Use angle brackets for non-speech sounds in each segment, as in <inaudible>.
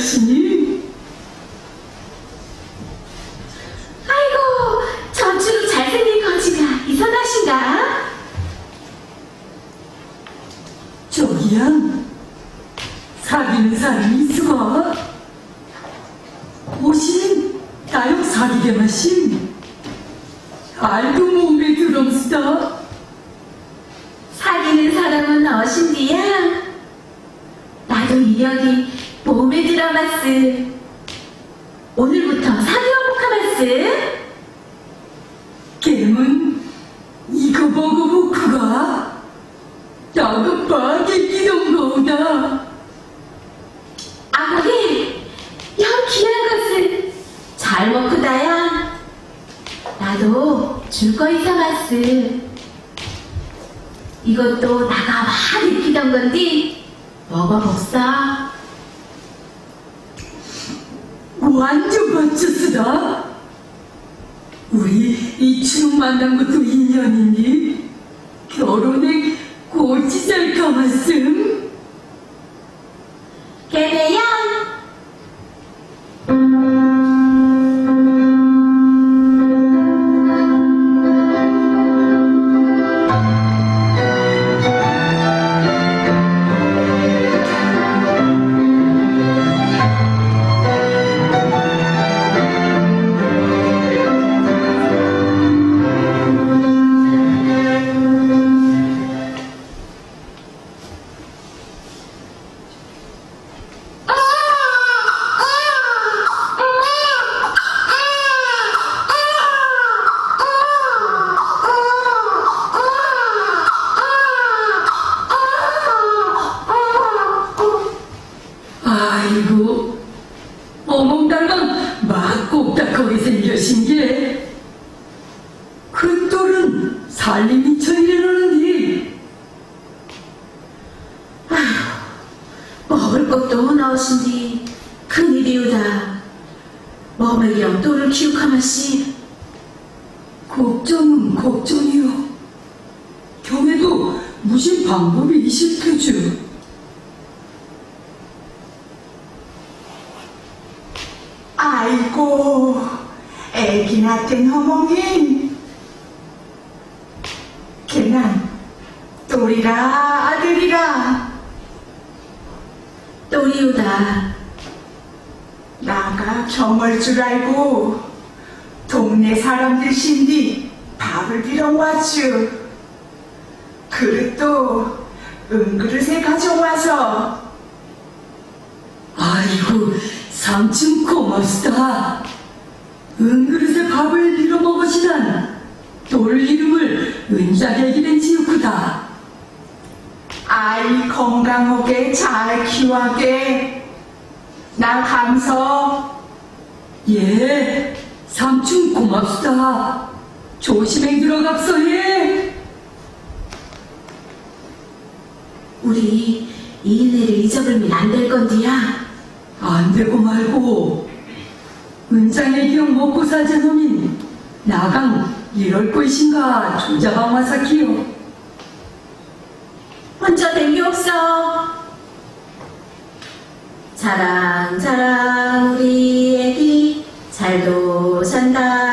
сні. 이것도 나가 막 익히던 건디? 먹어봅사. 완전 맞췄으다. 우리 이춘옥 만난 것도 인연이니? 결혼에 고치잘까 왔음? 나가 점을 줄 알고 동네 사람들 신디 밥을 빌어와쥬. 그릇도 은그릇에 가져와서. 아이고 삼촌 고맙시다. 은그릇에 밥을 빌어 먹으시단 돌 이름을 은자게 기된 지우구다. 아이 건강하게 잘 키워게. 나 감서. 예, 삼촌 고맙다. 조심히 들어갑소, 예. 우리 이 인내를 잊어버리면 안 될 건디야. 안 되고 말고 은장의 기억 먹고 사자 놈인 나강 이럴 것인가 조자방 와사키요 혼자 된 게 없어. 자랑 자랑 우리 애기 잘도 산단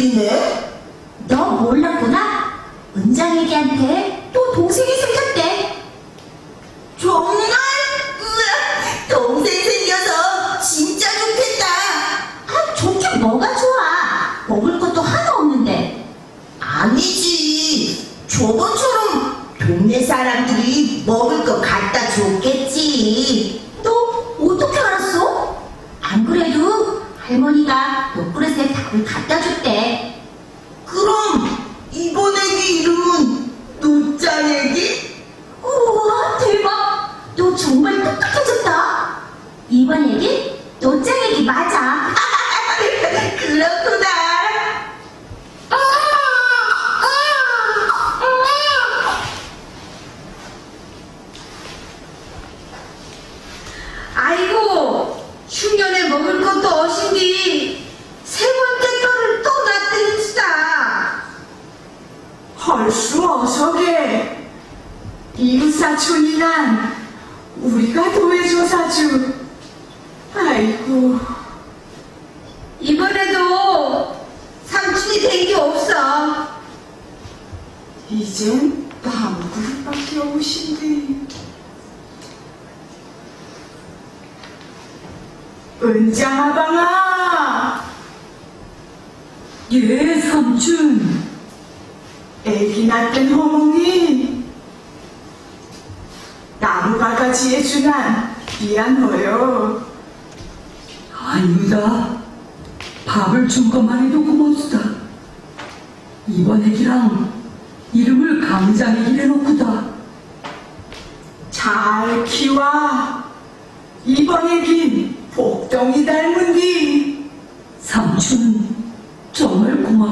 들리네. 너 몰랐구나? 은장애기한테 또 동생이 생겼대. 정말? 우와, 동생 생겨서 진짜 좋겠다. 아, 좋긴 뭐가 좋아. 먹을 것도 하나 없는데. 아니지. 저번처럼 동네 사람들이 먹을 거 갖다 줬겠지. 너 어떻게 알았어? 안 그래도 할머니가 옆그릇에 밥을 갖다 줬대. 그럼 이번 애기 이름은 노짱 애기? 우와, 대박! 너 정말 똑똑해졌다. 이번 얘기 노짱 얘기 맞아. 그렇구나. 아이고, 흉년에 먹을 것도 어신디 세 번째 떡을 또 놨더니시다. 헐수 어서게. 이웃 사촌이난 우리가 도해줘사주. 아이고. 이번에도 삼촌이 된 게 없어. 이젠 나무 그릇밖에 없신데. 은장아방아, 예 삼촌 애기 낳던 허몽이 해주난 미안해요. 아닙니다 밥을 준 것만 해도 고맙다 이번 애기랑 이름을 강장애기래 놓고다 잘 키워. 이번 애긴 복덩이 닮은디. 삼촌 정말 먼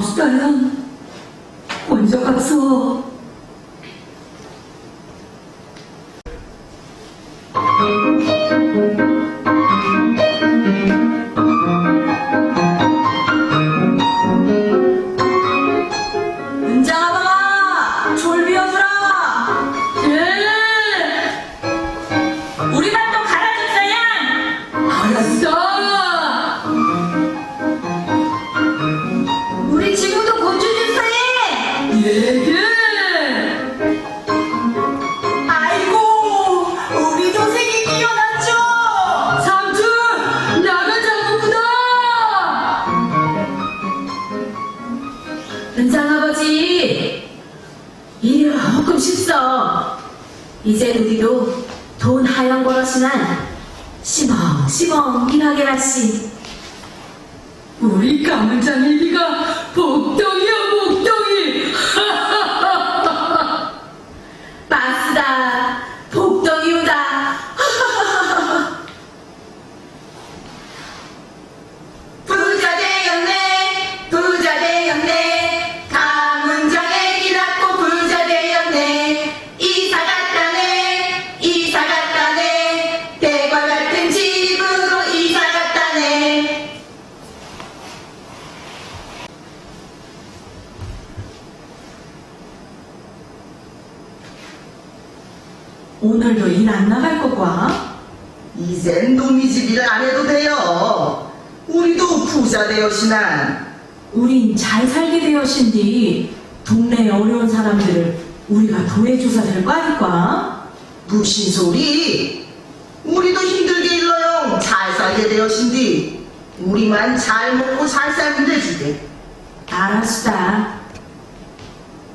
은장아버지, 일이 조금 쉽어. 이제 우리도 돈 하영 벌었으난 시멍시멍 일하게 라시. 우리 강장애기가 복덩이야 이젠 놈이 집일안 해도 돼요. 우리도 부자 되었시나. 우린 잘 살게 되었신디 동네의 어려운 사람들을 우리가 도와줘서 될거 아닐까? 무슨 소리? 우리도 힘들게 일러요. 잘 살게 되었신디. 우리만 잘 먹고 잘 살면 되주게. 알았수다.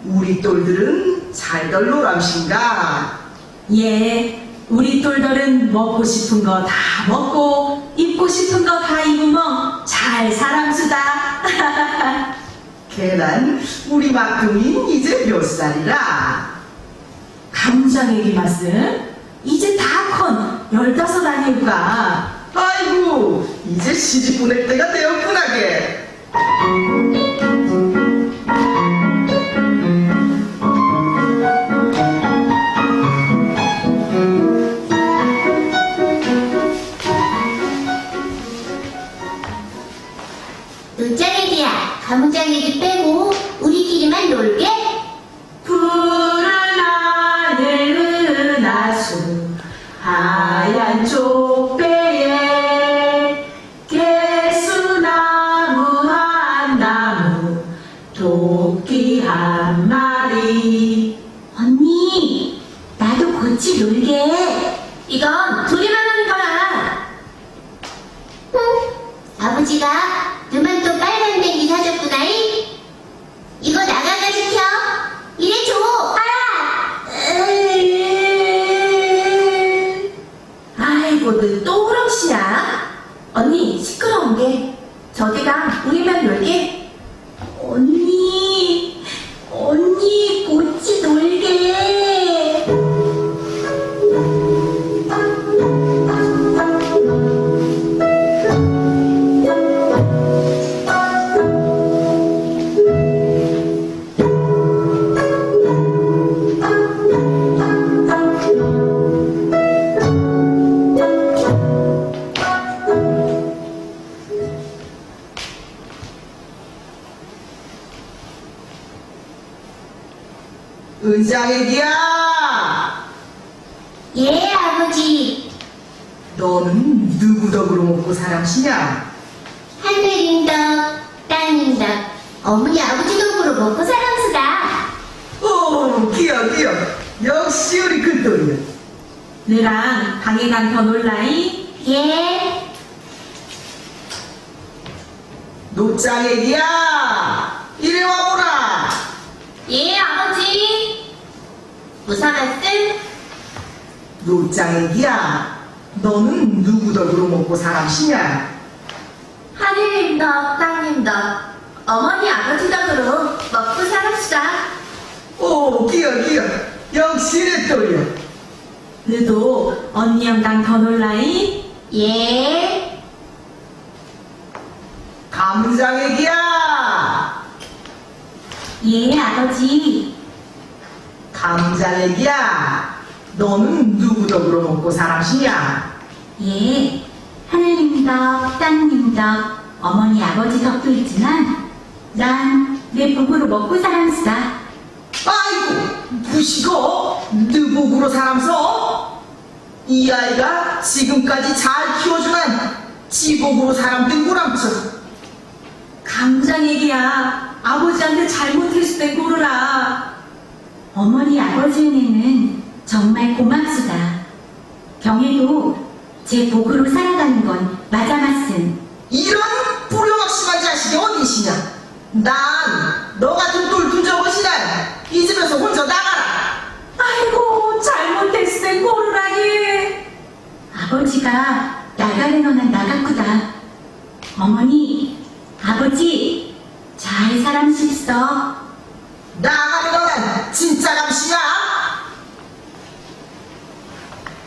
우리 똘들은 잘들 놀람신가? 예, 우리 똘똘은 먹고 싶은 거 다 먹고 입고 싶은 거 다 입으면 잘 사람수다. <laughs> 걔난 우리 막둥이는 이제 몇 살이라? 감장애기 말씀 이제 다큰 열다섯 아닐까? 아이고 이제 시집 보낼 때가 되었구나 걔. 노짱애기야 이리 와보라 예, 아버지. 무사 말씀? 노짱애기야 너는 누구 덕으로 먹고 사람시냐? 땅인 덕, 어머니 아버지 덕으로 먹고 살았수다. 오 귀여 귀여 역시 내 똘이야 너도 언니 형랑 더 놀라이 예, 감장애기야 예, 아버지. 감장애기야 너는 누구 덕으로 먹고 사람시냐? 예, 하늘님 덕, 땅님 덕, 어머니 아버지 덕도 있지만 난 내 복으로 먹고 살았수다. 아이고 부시고 누복으로 사람서 이 아이가 지금까지 잘 키워주면 지복으로 사람 된 거람쳐 강장 얘기야 아버지한테 잘못했을 땐 고르라 어머니 아버지 은혜는 정말 고맙수다. 경혜도 제 복으로 살아가는 건 맞아 맞음. 이런 뿌려막심한 자식이 어디시냐 난 너 같은 똘둔 저것이나 이 집에서 혼자 나가라 아이고 잘못했을 땐 고르라니 아버지가 나가는 난 나갔구다. 어머니, 아버지, 잘 사람십서. 나가는 거는 진짜 감시야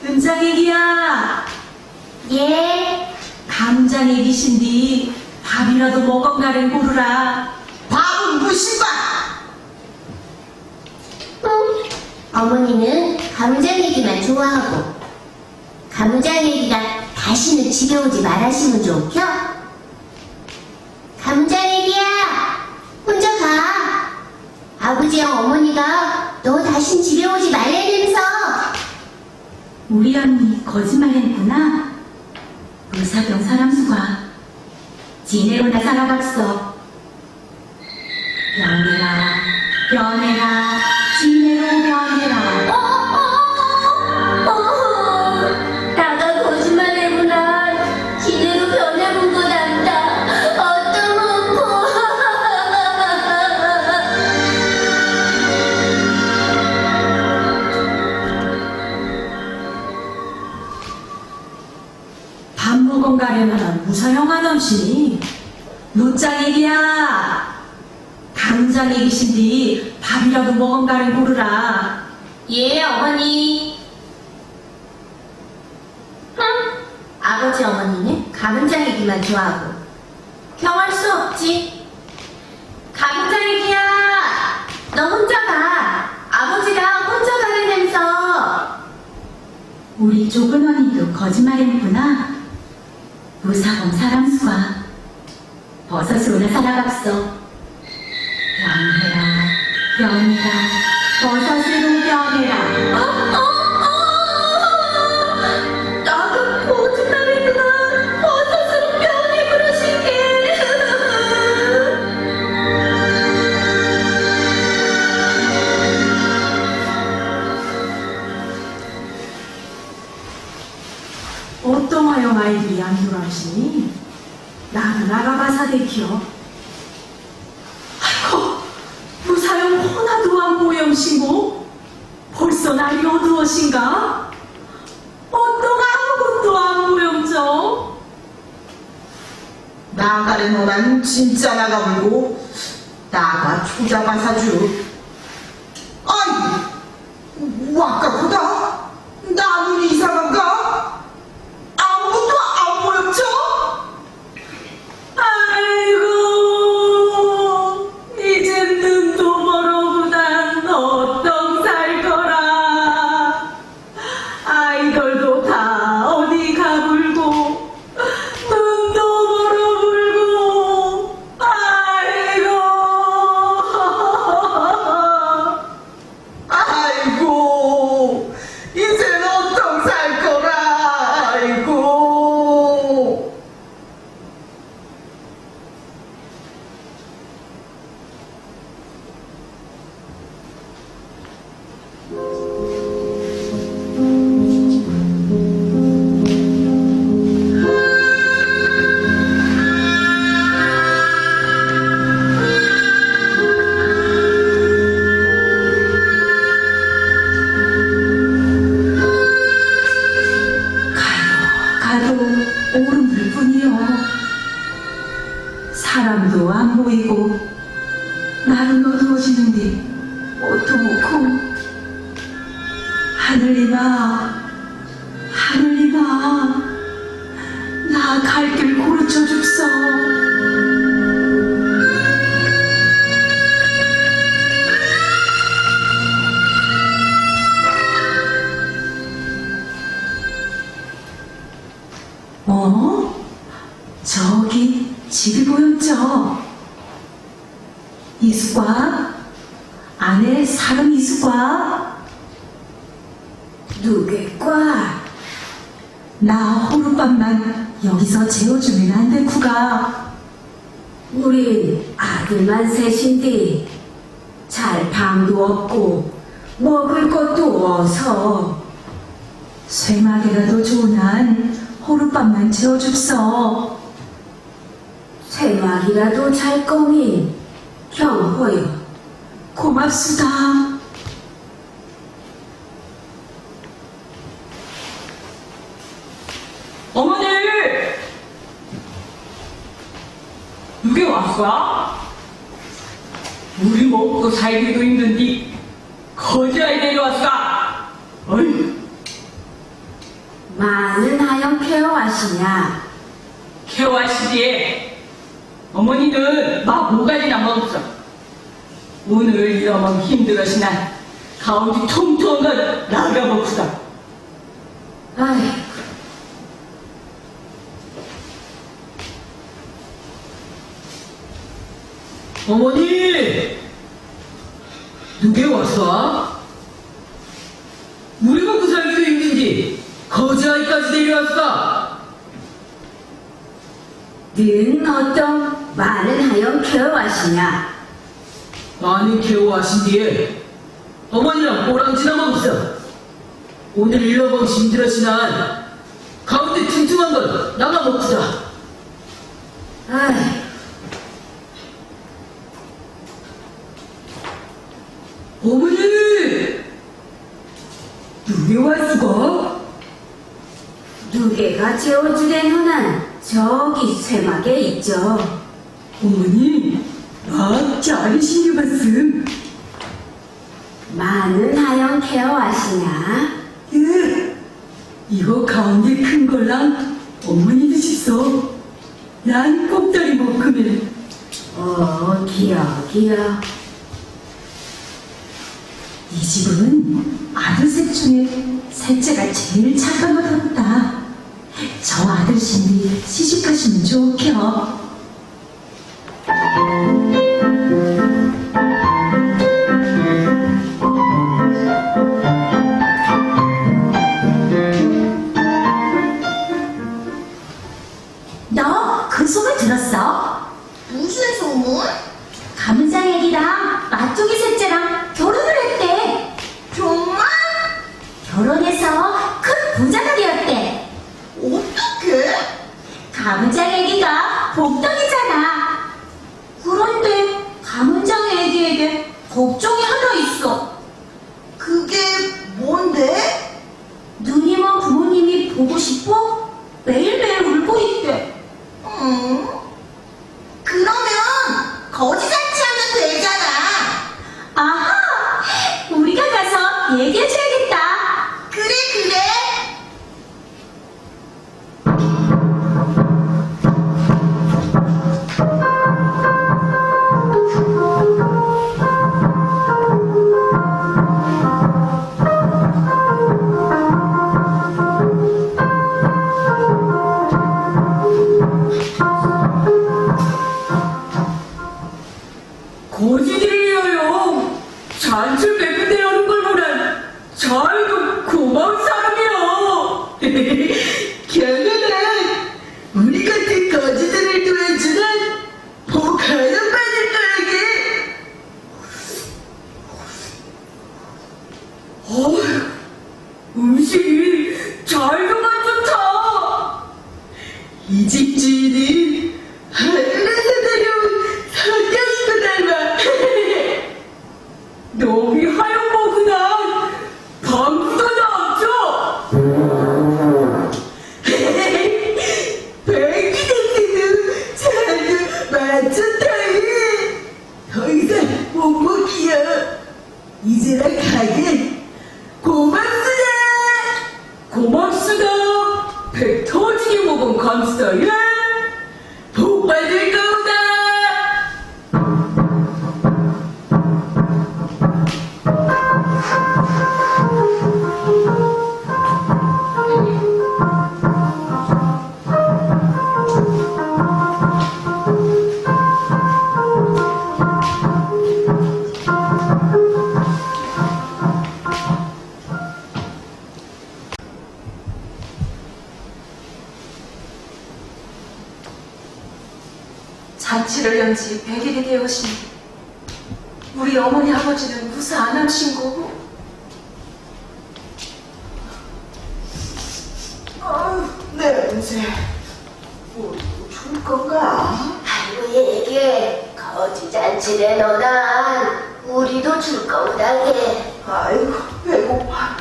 은장 얘기야 예, 감장 얘기신디 밥이라도 먹어가는 고르라 밥은 무신밥 응. 어머니는 가무장 얘기만 좋아하고 가무장 얘기가 다시는 집에 오지 말하시면 좋겨? 가무장 얘기야 혼자 가 아버지랑 어머니가 너 다신 집에 오지 말래면서 우리 언니 거짓말했구나. 무사병 사람 수가 지내로나 살아갔어. 변해라, 변해라, 밥 먹은 가려면 한엄씨 노짱이기야 강장이기신디 밥이라도 먹은 가를 고르라 예, 어머니. 흠, 아버지 어머니는 가문장이기만 좋아하고 경할 수 없지. 가문장이기야, 너 혼자 가. 아버지가 혼자 가려면서. 우리 좁은 언니도 거짓말했구나. 무사범 사람수가 버섯으로나 살아갔어. 변해라, 변해라, 버섯으로 변 어떠하여 아이들이 안 돌아오시니 나는 나가봐사 대키요. 아이고 무사형 호나도 안 모형신고 벌써 날이 어두워신가? 어떤 아무것도 안 모형져 나가는 너난 진짜 나가불고 나가 초자마사주 나갈길 고르쳐 줍소. 어? 저기 집이 보였죠? 이수과? 안에 사람 이수과? 누구과? 나 호루밥 만 여기서 재워주면 안 되구가. 우린 아들만 셋인데 잘 방도 없고 먹을 것도 어서 쇠막이라도 좋은 한 호루밥만 재워줍소. 쇠막이라도 잘 거민 경호여 고맙수다. 어머니! 왔어? 우리 먹고 살기도 힘든디 거지아이 데려왔어. 어이, 많은 하영 쾌어하시냐 개와시디에 어머니는 막 모가지나 먹었어. 오늘 이러면 힘들어시나 가운데 통통한 거 나가먹구다. 아이 어머니! 누게 왔어? 우리 먹고 살기도 힘든지 일었어? 는 어떤 많은 하여 케어하시냐? 많은 개호하신 뒤에 어머니랑 꼬랑지나 먹었어. 오늘 일러보기 힘들었지만 가운데 퉁퉁한 건 나가 먹자. 아이, 어머니! 누게 왔수가? 누개가 재워주된 후는 저기 쇠막에 있죠. 어머니, 나게 봤음. 많은 하여 케어하시냐? 예. 이거 가운데 큰 걸랑 어머니도 싶소. 난 꼽다리 먹으면 어, 기어, 기어. 이 집은 아들 셋 중에 셋째가 제일 착하다 보다. 저 아들 신이 시집가시면 좋게요. 잔치를 연 지 100일이 되었으니 우리 어머니 아버지는 무사 안 하신 거고 아유, 냄새. 우리도 줄 건가? 아이고, 얘기 거지 잔치래, 너난. 우리도 줄 거다게. 아이고, 배고파.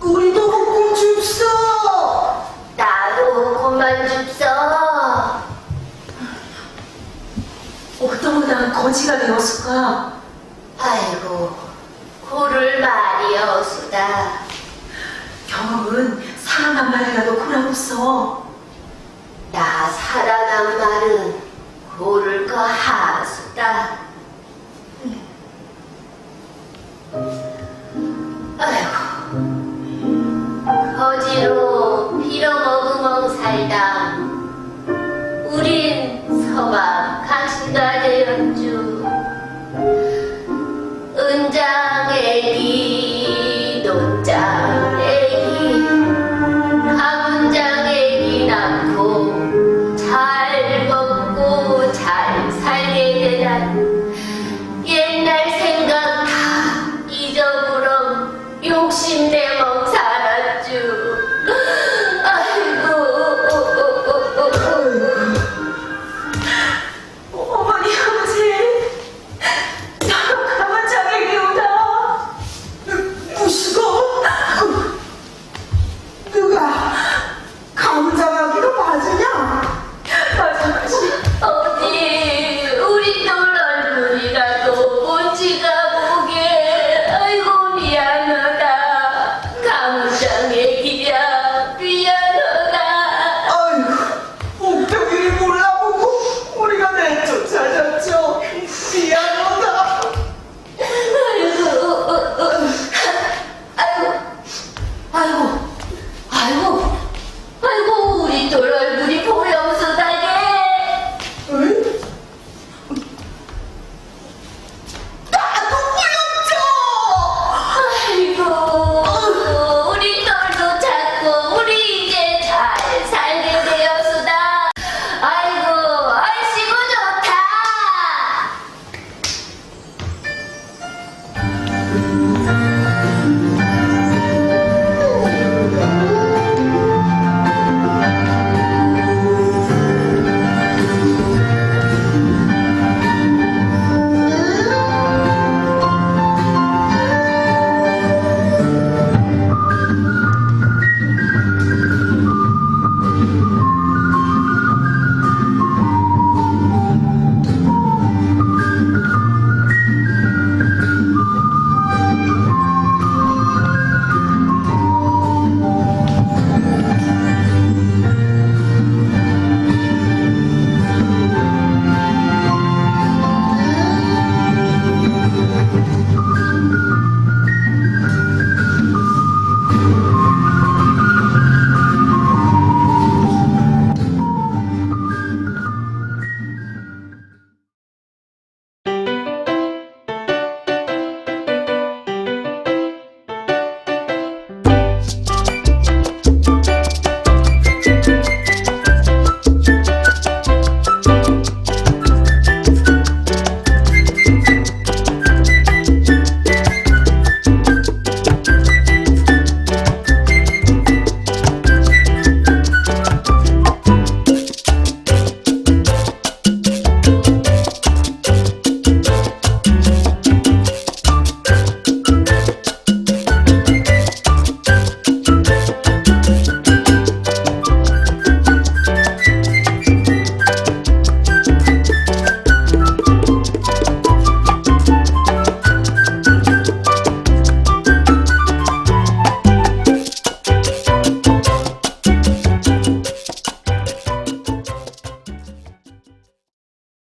우리도 조금 줍소. 어떠보다 거지가 되었을까? 아이고, 고를 말이여수다. 경험은 한 마리라도 고라없어 나 살아난 말은 고를 거 하수다.